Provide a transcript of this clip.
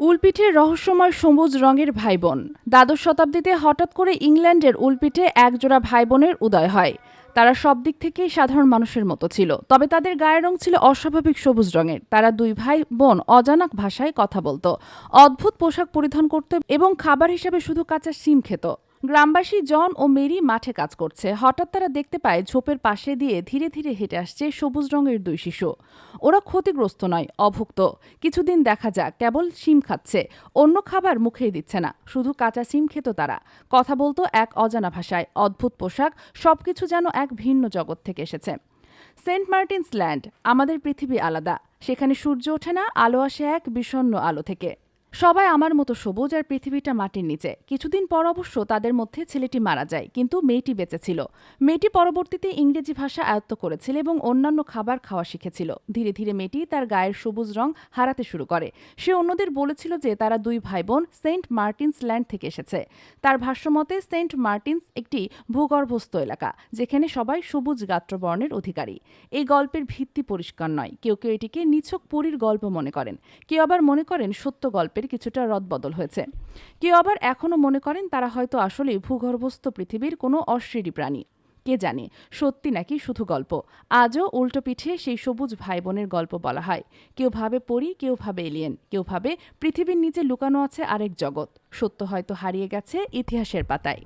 উলপিঠে রহস্যময় সবুজ রঙের ভাই বোন দ্বাদশ শতাব্দীতে হঠাৎ করে ইংল্যান্ডের উলপিঠে একজোড়া ভাই বোনের উদয় হয়। তারা সব দিক থেকেই সাধারণ মানুষের মতো ছিল। তবে তাদের গায়ের রং ছিল অস্বাভাবিক সবুজ রঙের। তারা দুই ভাই বোন অজানাক ভাষায় কথা বলতো। অদ্ভুত পোশাক পরিধান করত এবং খাবার হিসাবে শুধু কাঁচা শিম খেত। গ্রামবাসী জন ও মেরি মাঠে কাজ করছে। হঠাৎ তারা দেখতে পায় ঝোপের পাশে দিয়ে ধীরে ধীরে হেঁটে আসছে সবুজ রঙের দুই শিশু। ওরা ক্ষতিগ্রস্ত নয়, অভুক্ত। কিছুদিন দেখা যাক, কেবল শিম খাচ্ছে। অন্য খাবার মুখেই দিচ্ছে না, শুধু কাঁচা শিম খেত তারা। কথা বলতো এক অজানা ভাষায়, অদ্ভুত পোশাক, সবকিছু যেন এক ভিন্ন জগৎ থেকে এসেছে। সেন্ট মার্টিনস ল্যান্ড, আমাদের পৃথিবী আলাদা। সেখানে সূর্য ওঠে না, আলো আসে এক বিষণ্ণ আলো থেকে। সবাই আমার মতো সবুজ আর পৃথিবীটা মাটির নিচে। কিছুদিন পর অবশ্য তাদের মধ্যে ছেলেটি মারা যায়, কিন্তু মেয়েটি বেঁচে ছিল। মেয়েটি পরবর্তীতে ইংরেজি ভাষা আয়ত্ত করেছিল এবং অন্যান্য খাবার খাওয়া শিখেছিল। ধীরে ধীরে মেয়েটি তার গায়ের সবুজ রং হারাতে শুরু করে। সে অন্যদের বলেছিল যে তারা দুই ভাই বোন সেন্ট মার্টিনস ল্যান্ড থেকে এসেছে। তার ভাষ্যমতে সেন্ট মার্টিনস একটি ভূগর্ভস্থ এলাকা, যেখানে সবাই সবুজ গাত্রবর্ণের অধিকারী। এই গল্পের ভিত্তি পরিষ্কার নয়। কেউ কেউ এটিকে নিছক পুরীর গল্প মনে করেন। কেউ আবার মনে করেন সত্য গল্পের কিছুটা রদবদল হয়েছে। কেউ আবার এখনও মনে করেন তারা হয়তো আসলে ভূগর্ভস্থ পৃথিবীর কোনো অশ্রীরী প্রাণী। কে জানে, সত্যি নাকি শুধু গল্প? আজও উল্টো পিঠে সেই সবুজ ভাই বোনের গল্প বলা হয়। কেউ ভাবে পড়ি কেউ ভাবে এলিয়েন কেউ ভাবে পৃথিবীর নিচে লুকানো আছে আরেক জগৎ। সত্য হয়তো হারিয়ে গেছে ইতিহাসের পাতায়।